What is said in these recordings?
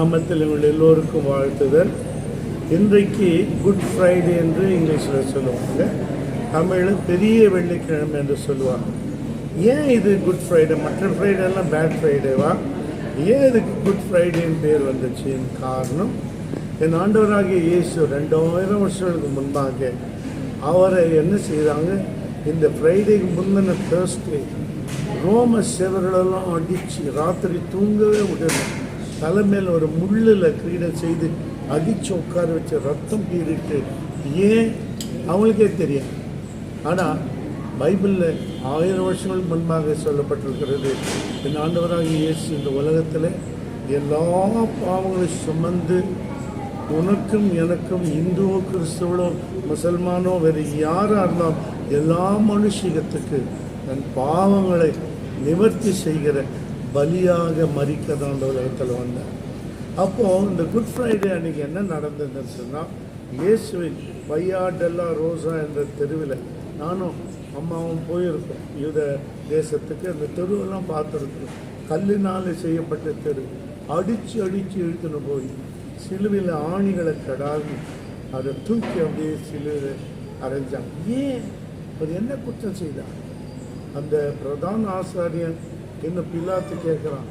நாமத்தில் உள்ள எல்லோருக்கும் வாழ்த்துதல். இன்றைக்கு குட் ஃப்ரைடே என்று இங்கிலீஷில் சொல்லுவாங்க. தமிழில் பெரிய வெள்ளிக்கிழமை என்று சொல்லுவாங்க. ஏன் இது குட் ஃப்ரைடே மற்ற ஃப்ரைடே எல்லாம் பேட் ஃப்ரைடேவா ஏன் இதுக்கு குட் ஃப்ரைடேன்னு பேர் வந்துச்சுன்னு காரணம்? என் ஆண்டவராகிய இயேசு ரெண்டாயிரம் வருஷங்களுக்கு முன்பாக அவரை என்ன செய்தாங்க? இந்த ஃப்ரைடேக்கு முந்தின தேர்ஸ்டே ரோம சேவர்களெல்லாம் அடித்து ராத்திரி தூங்கவே விடணும் தலைமையில் ஒரு முள்ளில் கிரீடை செய்து அடித்து உட்கார வச்சு ரத்தம் பீறிட்டு ஏன்? அவங்களுக்கே தெரியும் ஆனால் பைபிளில் ஆயிரம் வருஷங்களுக்கு முன்பாக சொல்லப்பட்டிருக்கிறது என் ஆண்டவராக இயேசு இந்த உலகத்தில் எல்லா பாவங்களையும் சுமந்து உனக்கும் எனக்கும் இந்துவோ கிறிஸ்துவோ முசல்மானோ வேறு யாராக இருந்தாலும் எல்லா மனுஷகத்துக்கு தன் பாவங்களை நிவர்த்தி செய்கிற பலியாக மறிக்க தான் அந்த உலகத்தில் வந்தேன். அப்போது இந்த குட் ஃப்ரைடே அன்னைக்கு என்ன நடந்ததுன்னு சொன்னால் இயேசுவின் பையா டெல்லா ரோசா என்ற தெருவில் நானும் அம்மாவும் போயிருக்கோம். யூத தேசத்துக்கு அந்த தெருவெல்லாம் பார்த்துருக்கோம். கல்லினால் செய்யப்பட்ட தெரு. அடித்து அடித்து இழுத்துன்னு போய் சிலுவையில் ஆணிகளை கடாவி அதை தூக்கி அப்படியே சிலுவையில் அரைஞ்சான் ஏன்? அவர் என்ன குற்றம் செய்தார்? அந்த பிரதான ஆசாரியன் என்று பிலாத்து கேட்குறான்.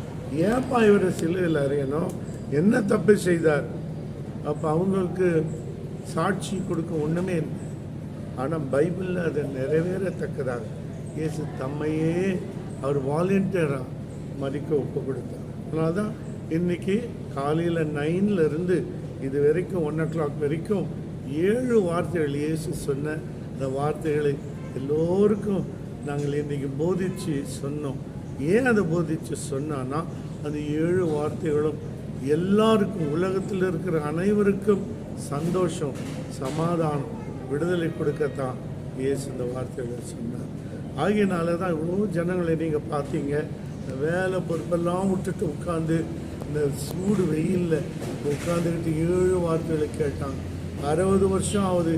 ஏன்ப்பா இவரை சிலுவையில் அறியணும்? என்ன தப்பு செய்தார்? அப்போ அவங்களுக்கு சாட்சி கொடுக்க ஒன்றுமே இல்லை. ஆனால் பைபிளில் அது நிறைவேறத்தக்கதாக. இயேசு தம்மையே அவர் வாலண்டியராக மதிக்க ஒப்பு கொடுத்தார். அதனால தான் இன்னைக்கு காலையில் நைன்லேருந்து இது வரைக்கும் ஒன் ஓ கிளாக் வரைக்கும் ஏழு வார்த்தைகள் இயேசு சொன்ன அந்த வார்த்தைகளை எல்லோருக்கும் நாங்கள் இன்றைக்கி போதித்து சொன்னோம். ஏன் அதை போதிச்சு சொன்னான்னா அந்த ஏழு வார்த்தைகளும் எல்லாருக்கும் உலகத்தில் இருக்கிற அனைவருக்கும் சந்தோஷம் சமாதானம் விடுதலை கொடுக்கத்தான் இயேசு இந்த வார்த்தைகளை சொன்னார். ஆகியனால தான் இவ்வளோ ஜனங்களை நீங்கள் பார்த்தீங்க. இந்த வேலை பொறுப்பெல்லாம் விட்டுட்டு உட்காந்து இந்த சூடு வெயிலில் உட்காந்துக்கிட்டு ஏழு வார்த்தைகளை கேட்டாங்க. அறுபது வருஷம் ஆகுது.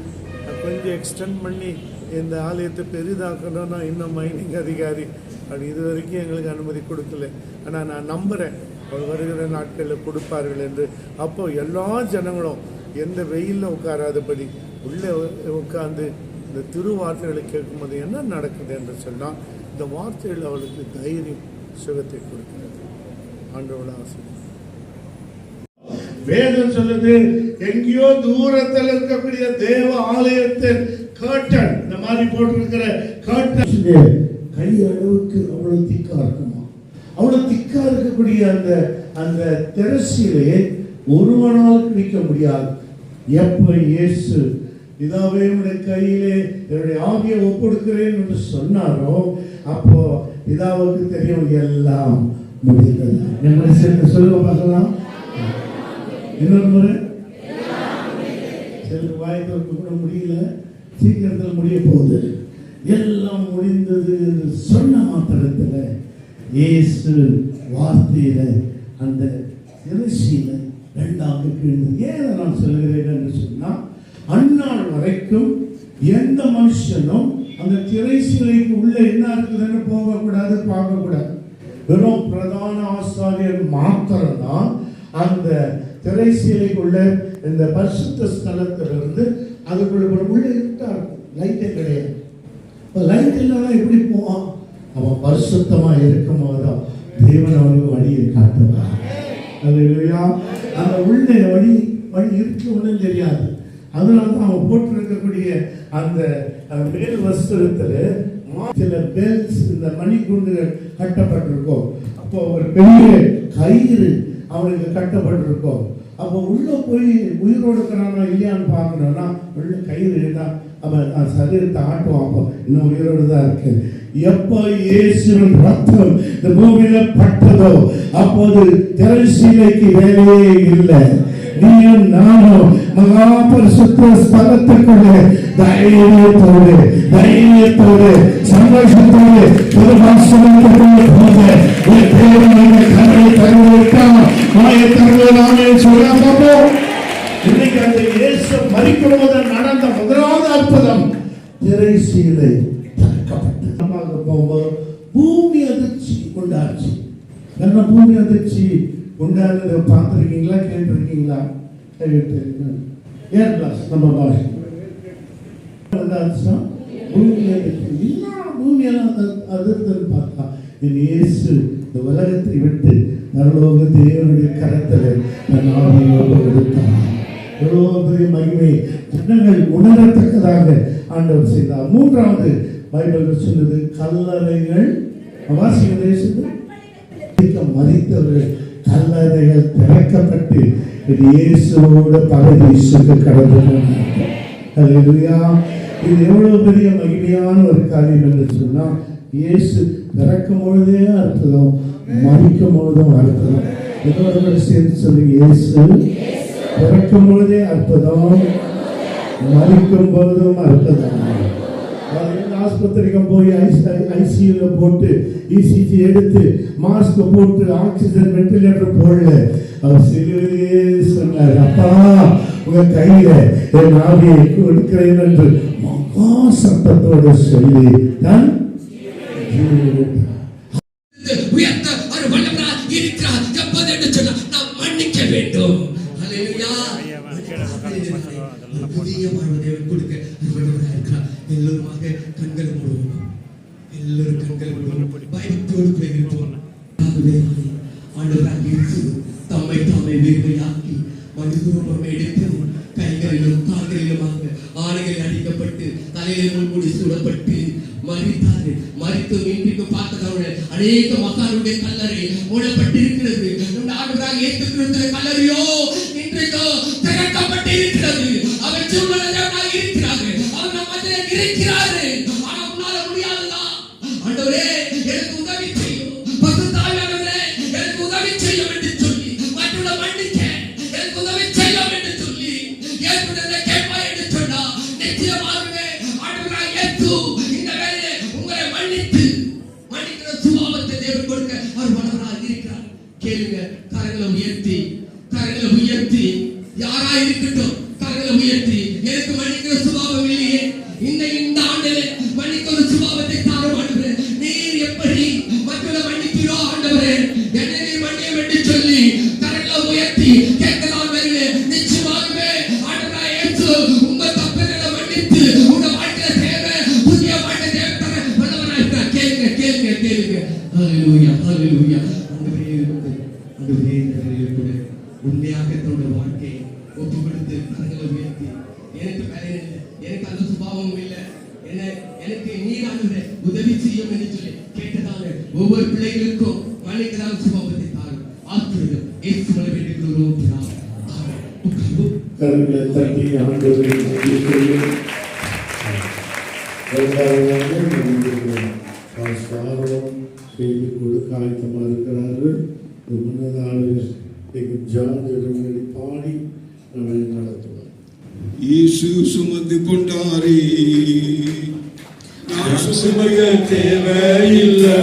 கொஞ்சம் எக்ஸ்டெண்ட் பண்ணி இந்த ஆலயத்தை பெரிதாக்கணும்னா இன்னும் மைனிங் அதிகாரி அப்படி இது வரைக்கும் எங்களுக்கு அனுமதி கொடுக்கல. ஆனால் நான் நம்புகிறேன் அவர் வருகிற நாட்களில் கொடுப்பார்கள் என்று. அப்போ எல்லா ஜனங்களும் எந்த வெயிலில் உட்காராதபடி உள்ளே உட்காந்து இந்த திருவார்த்தைகளை கேட்கும்போது என்ன நடக்குது என்று சொன்னால் இந்த வார்த்தைகள் அவளுக்கு தைரியம் சுகத்தை கொடுக்கிறது. ஆண்டவள ஆசை வேதம் சொல்லுது எங்கேயோ தூரத்தில் இருக்கக்கூடிய தேவ ஆலயத்தின் கர்டன் இந்த மாதிரி போட்டிருக்கிற கர்டன் கை அளவுக்கு அவ்வளவு திக்கா இருக்குமா அவ்வளவு திக்கா இருக்கக்கூடிய அந்த அந்த திரசிலே ஒருவனால் பிடிக்க முடியாது. எப்ப இயேசு இதாவே உடைய கையிலே என்னுடைய ஆவியை ஒப்படுக்கிறேன் என்று சொன்னாரோ அப்போ இதாவுக்கு தெரியும் எல்லாம் முடிந்தது. நம்மளை சேர்ந்து சொல்லுவோம் பார்க்கலாம். இன்னொரு முறை. சில வாய் திறக்க கூட முடியல. சீக்கிரத்தில் முடிய போகுது. எல்லாம் முடிந்தது என்று சொன்ன மாத்திரத்தில் இயேசு வார்த்தையில் அந்த திருச்சியில் ரெண்டாவது கிழந்து ஏன் நான் சொல்கிறேன் என்று சொன்னால் அந்நாள் வரைக்கும் எந்த மனுஷனும் அந்த திரை சிலைக்கு உள்ள என்ன இருக்குதுன்னு போகக்கூடாது பார்க்கக்கூடாது. வெறும் பிரதான ஆசாரியர் மாத்திரம்தான் அந்த திரை சிலைக்குள்ள இந்த பரிசுத்த ஸ்தலத்திலிருந்து அதுக்குள்ள ஒரு உள்ள இருட்டா இருக்கும் லைட்டே கிடையாது. இப்போ லைட் இல்லைனா எப்படி போவான்? அவன் பரிசுத்தமாக இருக்கும் போதுதான் தேவன் அவனுக்கு வழியை காட்டுவான். அல்லையா அந்த உள்ளே வழி வழி இருக்கு ஒன்றும் தெரியாது. அதனால தான் அவன் போட்டிருக்கக்கூடிய அந்த மேல் வஸ்திரத்தில் சில பேல்ஸ் இந்த மணிக்குண்டுகள் கட்டப்பட்டிருக்கும். அப்போ ஒரு பெரிய கயிறு அவனுக்கு கட்டப்பட்டிருக்கும். அப்போ உள்ளே போய் உயிரோடு இருக்கிறானா இல்லையான்னு பார்க்கணும்னா உள்ள கயிறு இருந்தால் அவன் சரீரத்தை ஆட்டுவான் அப்போ இன்னும் உயிரோடு தான் இருக்கு. எப்போ இயேசுவின் ரத்தம் இந்த பூமியில பட்டதோ அப்போது திரைசீலைக்கு வேலையே இல்லை. நீயும் நானும் மகா பரிசுத்த ஸ்தலத்துக்குள்ளே தைரியத்தோடு தைரியத்தோடு சந்தோஷத்தோடு திருவாசனத்துக்குள்ளே போக ஒரு தேவனான கரை தருவிட்டான் மாய தருவதானே சொல்லாமோ இன்னைக்கு அந்த இயேசு நடந்த முதலாவது அற்புதம் திரைசீலை திறக்கப்பட்டது. போகும்போது பூமி அதிர்ச்சி உண்டாச்சு என்ன பூமி அதிர்ச்சி? உண்டானதை பார்த்துருக்கீங்களா? கேட்டிருக்கீங்களா? ஏர் கிளாஸ் நம்ம பாஷை. வந்து அர்த்தம் எல்லா பூமியெல்லாம் அது- அதிர்ந்தது பார்த்தா என் இயேசு இந்த உலகத்தை விட்டு நல்லோக தேவனுடைய கரத்தில் தன் ஆவியோடு கொடுத்தார் எவ்வளோ பெரிய மகிமை ஜனங்கள் உணரத்தக்கதாக ஆண்டவர் செய்தார். மூன்றாவது பைபிள் சொன்னது கல்லறைகள் வாசிக்க தேசத்து மறித்தவர்கள் கல்லறைகள் திறக்கப்பட்டு இது இயேசுவோட பரதீசுக்கு கடந்து போனார். இது எவ்வளவு பெரிய மகிமையான ஒரு காரியம் என்று சொன்னால் இயேசு பிறக்கும் பொழுதே அற்புதம் மறிக்கும் பொழுதும் அற்புதம் இதோட சேர்த்து சொல்லுங்க இயேசு பிறக்கும் பொழுதே அற்புதம் மறிக்கும் பொழுதும் அற்புதம். ஆஸ்பத்திரிக்கு போய் ஐசியூல போட்டு இசிஜி எடுத்து மாஸ்க் போட்டு ஆக்சிஜன் வென்டிலேட்டர் போடல. அவர் சிலுவையே சொன்னார் அப்பா உங்க கையில என் ஆவியை கொடுக்கிறேன் என்று மகா சத்தத்தோடு சொல்லி தான் ஜீவனை உயர்த்த அவர் வல்லவராய் இருக்கிறார் எப்போது என்று சொன்னால் நாம் மன்னிக்க வேண்டும். புதிய வாழ்வு தேவன் கொடுக்க அவர் வல்லவராய் இருக்கிறார். எல்லோருமாக கண்கள் மூடுவோம். எல்லோரும் கண்கள் மூடுவோம். பயத்தோடு கூட இருப்போம் ஆண்டவராக இருந்து தம்மை தாமே வெறுமையாக்கி மனிதரூபம் எடுத்து கைகளிலும் கால்களிலுமாக ஆலைகள் அடிக்கப்பட்டு தலையில முன்முடி சூடப்பட்டு மறித்தார்கள். மறித்து மீன்பிற்கு பார்த்தவர்கள் அநேக மக்களுடைய கல்லறை மூடப்பட்டிருக்கிறது. நம்முடைய ஆண்டவராக இயேசு கல்லறையோ இன்றைக்கோ திறக்கப்பட்டு அவர் சூழ்நிலையாக இருக்கிறார்கள். அவர் நம்ம இருக்கிறார்கள் இருக்கிறாரு ஆனா உன்னால முடியாதுதான் ஆண்டவரே கேளுங்க. கரங்களை உயர்த்தி கரங்களை உயர்த்தி. யாரா இருக்கட்டும் கரங்களை உயர்த்தி. எனக்கு மன்னிக்கிற சுபாவம் இல்லையே. இந்த இந்த ஆண்டிலே மன்னிக்கிற சுபாவத்தை தார ஆண்டவரே. நீர் எப்படி மக்களை மன்னிக்கிறோ ஆண்டவரே. என்னை நீர் மன்னியும் என்று சொல்லி கரங்களை உயர்த்தி கேட்கலாம் நிச்சயமாகவே ஆண்டவராக இயேசு உங்க தப்புகளை மன்னித்து உங்க வாழ்க்கையில தேவை. புதிய வாழ்க்கை தேவை தர கேளுங்க கேளுங்க கேளுங்க. ஹalleluya ஹalleluya. உண்மையாக தன்னோட வாழ்க்கையை ஒப்பு கொடுத்து கரங்களை உயர்த்தி எனக்கு வேலை எனக்கு அந்த சுபாவம் இல்லை என்ன எனக்கு நீர் உதவி செய்யும் என்று சொல்லி கேட்டதான ஒவ்வொரு பிள்ளைகளுக்கும் மன்னிக்கதான சுபாவத்தை தாரும் தட்டி ஆண்டவரை இரண்டாவதாக செய்து கொடுக்க ஆயத்தமாக இருக்கிறார்கள் இந்த முன்னதாக எங்கள் ஜாதகங்களை பாடி நம்மை நடத்துவார் சுமந்து கொண்டாரே தேவையில்லை.